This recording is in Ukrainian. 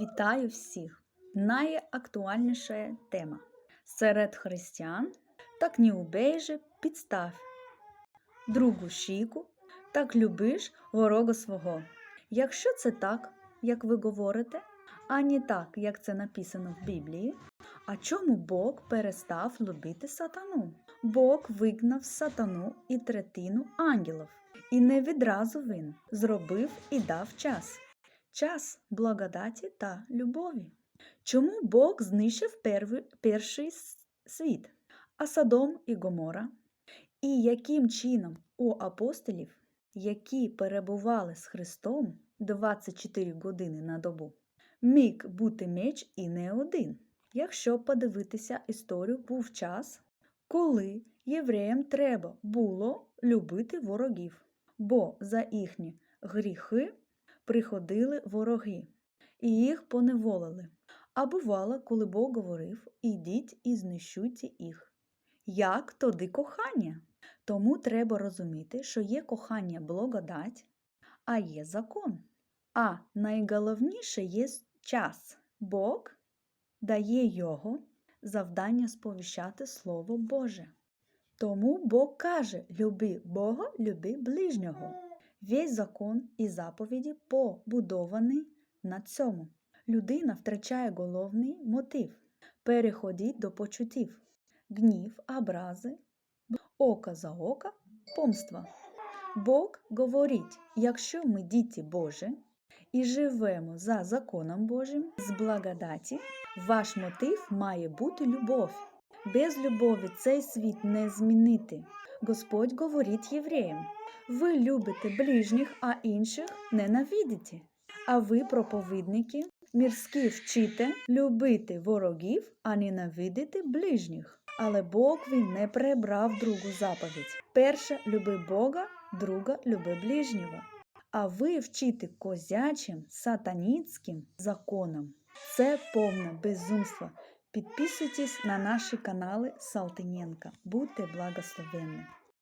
Вітаю всіх! Найактуальніша тема серед християн так не убейже підстав. Другу щіку так любиш ворога свого. Якщо це так, як ви говорите, а не так, як це написано в Біблії, а чому Бог перестав любити сатану? Бог вигнав сатану і третину ангелів, і не відразу він зробив і дав час час благодаті та любові. Чому Бог знищив перший світ, а Содом і Гомора? І яким чином у апостолів, які перебували з Христом 24 години на добу, міг бути меч і не один? Якщо подивитися історію, був час, коли євреям треба було любити ворогів, бо за їхні гріхи приходили вороги, і їх поневолили. А бувало, коли Бог говорив ідіть і знищуйте їх. Як тоді кохання? Тому треба розуміти, що є кохання благодать, а є закон. А найголовніше є час. Бог дає його завдання сповіщати Слово Боже. Тому Бог каже: люби Бога, люби ближнього. Весь закон і заповіді побудовані на цьому. Людина втрачає головний мотив, переходить до почуттів, гнів, образи, око за око, помства. Бог говорить, якщо ми діти Божі і живемо за законом Божим з благодаті, ваш мотив має бути любов. Без любові цей світ не змінити. Господь говорить євреям. Ви любите ближніх, а інших ненавидите. А ви, проповідники, мірські вчите любити ворогів, а ненавидити ближніх. Але Бог він не прибрав другу заповідь. Перша люби Бога, друга люби ближнього. А ви вчите козячим сатаніцьким законам. Це повне безумство. Підписуйтесь на наші канали Салтиненка. Будьте благословенні!